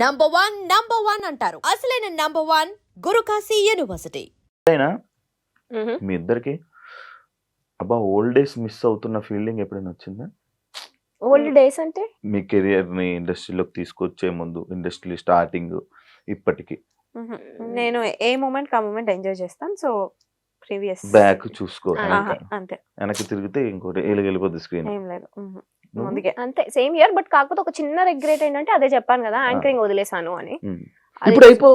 Number one number one అంటారు. అసలైన number one Gurukashi university అయినా మీ ఇద్దరికి అబ్బా ఓల్డ్ డేస్ మిస్ అవుతున్న ఫీలింగ్ ఎప్పుడైనా వచ్చిందా? ఓల్డ్ డేస్ అంటే? మీ కెరియర్ని ఇండస్ట్రీలోకి తీసుకొచ్చే ముందు ఇండస్ట్రీ స్టార్టింగ్ ఇప్పటికి. నేను ఏ మూమెంట్ ఆ మూమెంట్ ఎంజాయ్ చేస్తాను సో ప్రీవియస్ బ్యాక్ చూసుకో. అంతే. వెనక్కి తిరిగితే ఇంకోటి వెళ్ళిపోద్ది స్క్రీన్ ఏం లేదు ముందుకే అంతే. సేమ్ ఇయర్ బట్ కాకపోతే ఒక చిన్న రిగ్రెట్ ఏంటంటే అదే చెప్పాను కదా యాంకరింగ్ వదిలేసాను అని. ఇప్పుడు అయిపో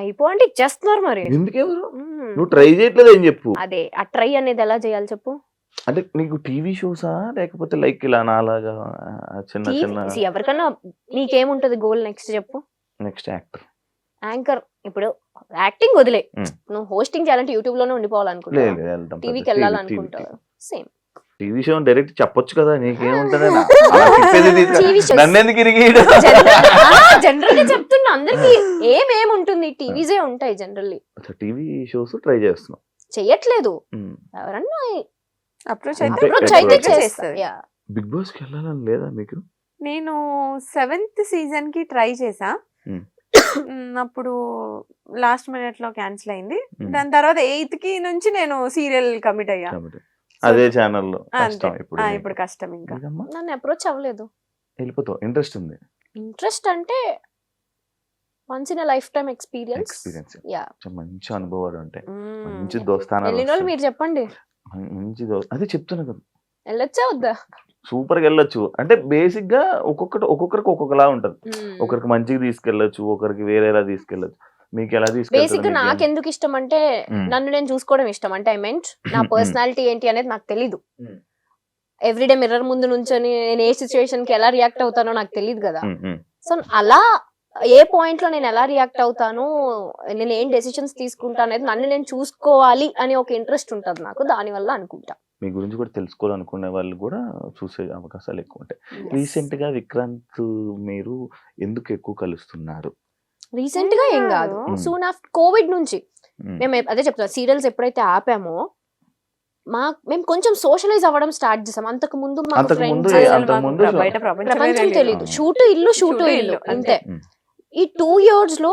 అయిపో అంటే ఇచ్చేస్తున్నారు మరి ఎందుకెవరు? నువ్వు ట్రై చేయట్లేదు ఏం చెప్పు? అదే. ఆ ట్రై అనేది ఎలా చేయాలి చెప్పు? అంటే నీకు టీవీ షోసా లేకపోతే లైక్ ఇలా నాలాగా చిన్న చిన్న ఎవరికన్నా నీకేముంటది గోల్ నెక్స్ట్ చెప్పు? నెక్స్ట్ యాక్టర్ యాంకర్ ఇప్పుడు యాక్టింగ్ వదిలే. నువ్వు హోస్టింగ్ చేయాలంటే యూట్యూబ్లోనే ఉండిపోవాలనుకుంటా టీవీకి వెళ్ళాలనుకుంటా సేమ్ టీవీ షో డైరెక్ట్ చెప్పొచ్చు కదా నీకేముంటది TV shows. నన్ను ఎందుకు ఇరిగి జనరల్గా చెప్తున్నా అందరికి ఏమేముంటుంది టీవీసే ఉంటాయి జనరల్లీ. టీవీ షోస్ ట్రై చేస్తున్నాం. చెయ్యట్లేదు. ఎవరన్నా అప్రోచ్ అప్రోచ్ అయితే చేస్తారు. బిగ్ బాస్కి వెళ్ళాలని లేదా మీకు? నేను సెవెంత్ సీజన్కి ట్రై చేసా. అప్పుడు లాస్ట్ మినిట్లో క్యాన్సిల్ అయింది. దాని తర్వాత ఎయిత్కి నుంచి నేను సీరియల్ కమిట్ అయ్యా. అదే ఛానల్లో. కష్టం ఇప్పుడు. ఇప్పుడు కష్టం ఇంకా? నన్ను అప్రోచ్ అవ్వలేదు. వెళ్ళిపోతావు. ఇంట్రెస్ట్ ఉంది. ఇంట్రెస్ట్ అంటే once in life time experience experience yeah మంచి అనుభవాలు ఉంటాయి. మ్మ్. మంచి దోస్తానాలు వెళ్ళిన వాళ్ళు వస్తాయి. మీరు చెప్పండి. మంచి అదే చెప్తున్నా కదా. వెళ్ళొచ్చా వద్దా? సూపర్గా వెళ్ళొచ్చు. అంటే బేసిక్గా ఒక్కొక్కటి ఒక్కొక్కరికి ఒక్కొక్కలా ఉంటది. ఒకరికి మంచిగా తీసుకెళ్ళొచ్చు ఒకరికి వేరేలా తీసుకెళ్ళొచ్చు. మీకు ఎలా బేసిక్ నాకు? ఎందుకు ఇష్టం అంటే మ్మ్. నన్ను నేను చూసుకోవడం ఇష్టం. అంటే ఐ మెంట్ నా. పర్సనాలిటీ ఏంటి అనేది నాకు తెలీదు. ఎవ్రీడే మిర్రర్ ముందు నుంచొని నేను ఏ సిచ్యువేషన్కి ఎలా రియాక్ట్ అవుతానో నాకు తెలియదు కదా. సో అలా ఏ పాయింట్లో నేను ఎలా రియాక్ట్ అవుతాను నేను ఏం డెసిషన్స్ తీసుకుంటా అనేది నన్ను నేను చూసుకోవాలి అని ఒక ఇంట్రెస్ట్ ఉంటుంది నాకు. దాని వల్ల అనుకుంటా. మీ గురించి కూడా తెలుసుకోవాలనుకునే వాళ్ళు కూడా చూసే అవకాశాలు ఎక్కువ ఉంటాయి. రీసెంట్గా విక్రాంత్ మీరు ఎందుకు ఎక్కువ కలుస్తున్నారు? రీసెంట్గా ఏం కాదు. సూన్ ఆఫ్టర్ కోవిడ్ నుంచి. మేము. అదే చెప్తున్నా సీరియల్స్ ఎప్పుడైతే ఆపామో మా మేము కొంచెం సోషలైజ్ అవ్వడం స్టార్ట్ చేసాం. అంతకు ముందు ప్రపంచం తెలియదు. షూటు ఇల్లు షూటు ఇల్లు అంతే. ఈ టూ ఇయర్స్లో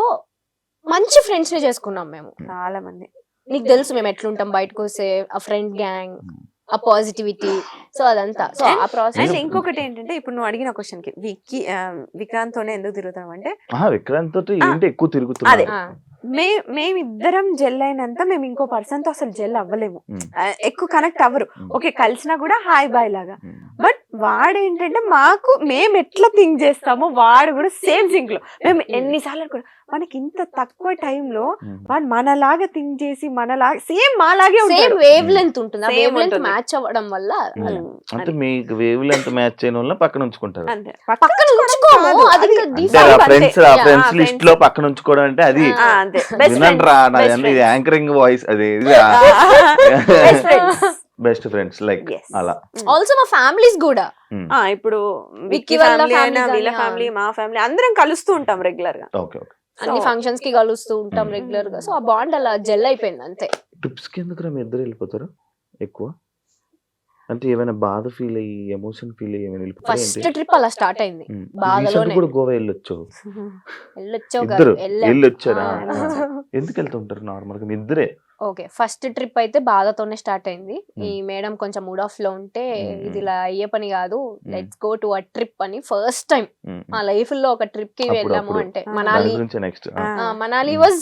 మంచి ఫ్రెండ్స్ని చేసుకున్నాం మేము. చాలా మంది. నీకు తెలుసు మేము ఎట్లుంటాం బయటకు వస్తే ఆ ఫ్రెండ్ గ్యాంగ్ ఆ పాజిటివిటీ సో అదంతా. సో ఆ అండ్ ప్రాసెస్ ఇంకొకటి ఏంటంటే ఇప్పుడు నువ్వు అడిగిన క్వశ్చన్కి విక్కీ ఆ, విక్రాంత్ తోనే ఎందుకు తిరుగుతాం అంటే విక్రాంత్ తోటి ఏంటి? ఎక్కువ తిరుగుతున్నారు మే మేమిద్దరం జెల్ అయినంత మేము ఇంకో పర్సన్తో అసలు జెల్ అవ్వలేము. ఎక్కువ కనెక్ట్ అవ్వరు. ఓకే కలిసినా కూడా హాయ్ బాయ్ లాగా. బట్ వాడు ఏంటంటే మాకు మేము ఎట్లా థింక్ చేస్తామో వాడు కూడా సేమ్ థింక్లో. మేము ఎన్నిసార్లు అనుకో మనకి ఇంత తక్కువ టైంలో. వాడు మనలాగా థింక్ చేసి మనలాగా సేమ్ మాలాగే సేమ్ వేవ్ లెంత్ ఉంటుంది. Wavelength. మ్యాచ్ అవ్వడం వల్ల. అంటే మీకు వేవ్ లెంత్ మ్యాచ్ అయిన వల్ల పక్కన ఉంచుకుంటారు. పక్కన ఉంచుకోము. అది. Friends friends list. లో పక్కన ఉంచుకోవడం అంటే అది ఆ, అంతే. బెస్ట్ వినండి రా యాంకరింగ్ వాయిస్ అది బెస్ట్ ఫ్రెండ్స్ లైక్ Yes. అలా ఆల్సో మా ఫ్యామిలీస్ కూడా ఉమ్. ఆ ఇప్పుడు విక్కీ విక్కీ వాళ్ళ ఫ్యామిలీ అయినా వీళ్ళ ఫ్యామిలీ మా ఫ్యామిలీ అందరం కలుస్తూ ఉంటాం రెగ్యులర్గా ఓకే ఓకే అన్ని So- ఫంక్షన్స్కి కలుస్తూ ఉంటాం Mm. రెగ్యులర్గా సో ఆ బాండ్ అలా జెల్ అయిపోయింది అంతే ట్రిప్స్కి ఎందుకు మీ ఇద్దరు వెళ్ళిపోతారు ఎక్కువ అంటే ఏమైనా బాధ ఫీల్ అయ్యి ఎమోషన్ ఫీల్ అయ్యి ఏమైనా వెళ్ళిపోతారా ఫస్ట్ ఏంటి? ట్రిప్ అలా స్టార్ట్ అయింది ఉమ్. బాధలోనే. Recent కూడా గోవా వెళ్ళొచ్చు వెళ్ళొచ్చావు ఇద్దరు వెళ్ళాం. వెళ్ళొచ్చారా ఆ. ఎందుకు వెళ్తుంటారు నార్మల్గా మీ ఇద్దరే ఓకే. ఫస్ట్ ట్రిప్ అయితే బాధతోనే స్టార్ట్ అయింది. ఈ మేడం కొంచెం మూడ్ ఆఫ్లో ఉంటే. ఇది ఇలా అయ్యే పని కాదు. Let's go to a trip అని ఫస్ట్ టైం. మా లైఫ్లో ఒక ట్రిప్కి వెళ్ళాము. అంటే Manali Manali. Was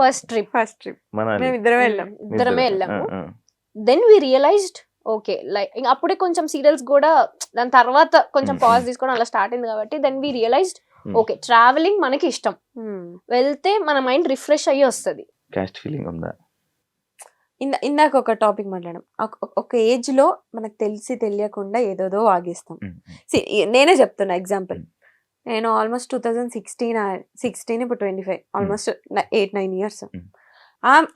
first trip. First trip. మేము ఇద్దరం వెళ్ళాం. ఇద్దరమే వెళ్ళాము. Then we realized okay like ఇంకా అప్పుడే కొంచెం సీరియల్స్ కూడా దాని తర్వాత కొంచెం. పాజ్ తీసుకోవడం అలా స్టార్ట్ అయింది కాబట్టి then we realized. Okay travelling మనకి ఇష్టం. వెళ్తే మన మైండ్ రిఫ్రెష్ అయ్యి వస్తుంది. క్యాస్ట్ ఫీలింగ్ ఉందా ఇందా ఇందాక ఒక టాపిక్ మాట్లాడాం. ఒక- ఏజ్లో మనకు తెలిసి తెలియకుండా ఏదోదో వాగేస్తాం. నేనే చెప్తున్నా ఎగ్జాంపుల్. నేను almost two thousand sixteen sixteen ఇప్పుడు twenty five almost eight nine years.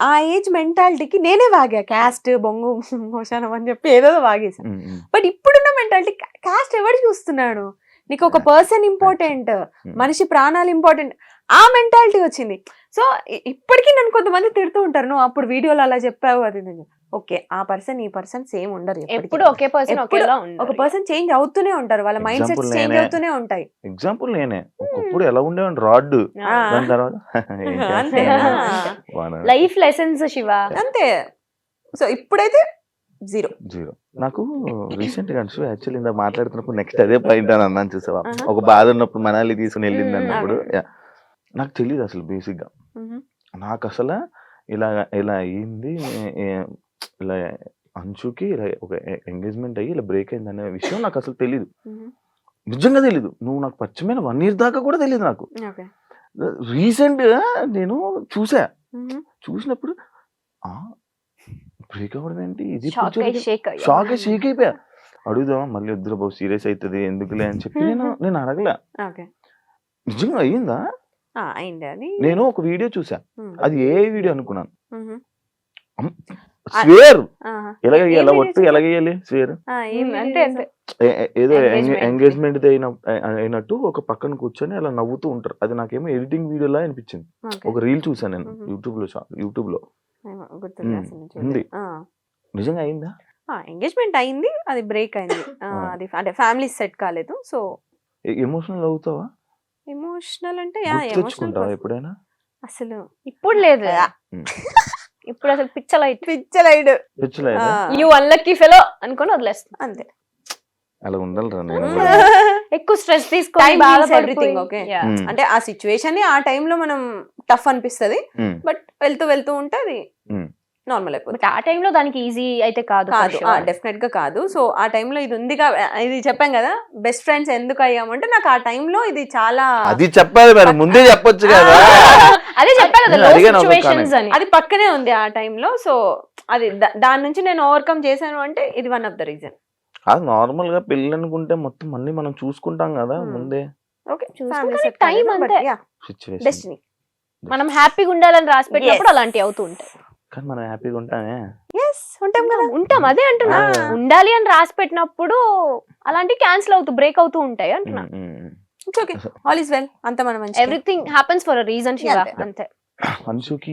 ఆ ఏజ్ మెంటాలిటీకి నేనే వాగా. క్యాస్ట్ బొంగు మోషానం అని చెప్పి ఏదో వాగేసాను. బట్ ఇప్పుడున్న మెంటాలిటీ క్యాస్ట్ ఎవరు చూస్తున్నాడు? నీకు ఒక పర్సన్ ఇంపార్టెంట్ మనిషి ప్రాణాలు ఇంపార్టెంట్ ఆ మెంటాలిటీ వచ్చింది. సో ఇప్పటికీ నన్ను కొంతమంది తిడుతూ ఉంటారు. నువ్వు అప్పుడు వీడియోలో అలా చెప్పావు అది. ఓకే ఆ పర్సన్ ఈ పర్సన్ సేమ్ ఉండరు ఎప్పటికీ. ఎప్పుడు ఒకే పర్సన్ ఒకేలా ఒక పర్సన్ చేంజ్ అవుతూనే ఉంటారు. వాళ్ళ మైండ్ సెట్స్ Example చేంజ్. అవుతూనే ఉంటాయి. ఎగ్జాంపుల్ నేనే. ఒకప్పుడు ఎలా ఉండేవాడిని? రాడ్. దాని తర్వాత లైఫ్ లెసన్స్ శివ. అంతే. సో ఇప్పుడైతే జీరో. జీరో. నాకు రీసెంట్గా యాక్చువల్లీ ఇందాక మాట్లాడుతున్నప్పుడు నెక్స్ట్ అదే పాయింట్ అని అన్నాను చూసావా. ఒక బాధ ఉన్నప్పుడు మనాలి తీసుకుని వెళ్ళింది. అన్నప్పుడు. నాకు తెలియదు అసలు బేసిక్గా నాకు అసలు ఇలా ఇలా ఏ- ఇలా అంచుకి ఇలా ఒక ఎంగేజ్మెంట్ అయ్యి ఇలా బ్రేక్ అయింది అనే విషయం నాకు అసలు తెలియదు నిజంగా తెలీదు. నువ్వు నాకు పరిచయమైన వన్ ఇయర్ దాకా కూడా తెలియదు నాకు. ఓకే. రీసెంట్గా నేను చూసా. చూసినప్పుడు బ్రేక్ అవ్వడం ఏంటి? ఇది షాక్ షేక్ అయిపోయా. అడుగుదాం మళ్ళీ వద్దురా బాబు సీరియస్ అవుతుంది ఎందుకులే అని చెప్పి నేను నేను అడగలే. నిజంగా అయ్యిందా? అయింది నేను ఒక వీడియో చూసా మ్మ్. అది ఏ వీడియో అనుకున్నాను. స్వేర్ ఆహా. ఎలాగ ఏ ఎలా video ఒట్టు చూసావు? ఎలాగేయాలి స్వేర్ ఏదో. ఎంగేజ్మెంట్ అయిన అయినట్టు ఒక పక్కన కూర్చొని అలా నవ్వుతూ ఉంటారు అది నాకేమో ఎడిటింగ్ వీడియోలా అనిపించింది. ఒక రీల్ చూసాను నేను. యూట్యూబ్లో యూట్యూబ్లో ఉంది. నిజంగా అయిందా ఎంగేజ్మెంట్ అయింది అది బ్రేక్ అయింది. అది అంటే ఫ్యామిలీ సెట్ కాలేదు సో ఎమోషనల్ అవుతావా ఎమోషనల్ అంటే గుర్తు తెచ్చుకుంటావా ఎప్పుడైనా అసలు ఇప్పుడు లేదు. ఇప్పుడు అసలు పిచ్చలైట్ పిచ్చలైడ్ తెచ్చలేదా యూ అన్లక్కీ ఫెలో అనుకొని వదిలేస్తున్నా అంతే అలా ఉండాలిరా నేను. ఎక్కువ స్ట్రెస్ తీసుకొని. Yeah. మ్మ్. అంటే ఆ సిచ్యువేషన్ ఆ time లో మనం టఫ్ అనిపిస్తది. బట్ వెళ్తూ వెళ్తూ ఉంటే అది. నార్మల్ అయిపోతుంది. బట్ ఆ టైంలో దానికి ఈజీ అయితే కాదు కాదు. డెఫినెట్గా కాదు. సో ఆ time లో ఇది ఉంది ఇది చెప్పాం కదా బెస్ట్ ఫ్రెండ్స్ ఎందుకు అయ్యామంటే నాకు ఆ time లో ఇది చాలా అది చెప్పాలి మరి ముందే చెప్పొచ్చు కదా. అదే చెప్పా కదా అని. అది పక్కనే ఉంది ఆ time లో సో అది దాని నుంచి నేను ఓవర్కమ్ చేశాను అంటే ఇది వన్ ఆఫ్ ద రీజన్ అది నార్మల్గా పెళ్ళి అనుకుంటే మొత్తం అన్ని మనం చూసుకుంటాం కదా Hmm. ముందే. ఓకే time అంతే. మనం హ్యాపీగా ఉండాలని రాసి పెట్టినప్పుడు. అలాంటివి అవుతూ ఉంటాయి. కానీ మనం హ్యాపీగా ఉంటామే. ఎస్ ఉంటాం కదా. ఉంటాం అదే అంటున్నా. ఆ. ఉండాలి అని రాసి పెట్టినప్పుడు అలాంటివి క్యాన్సిల్ అవుతూ బ్రేక్ అవుతూ ఉంటాయి అంటున్నా. It's okay all is well అంత మనం everything happens for a reason Shiva అంతే. అంతే. అంశుకి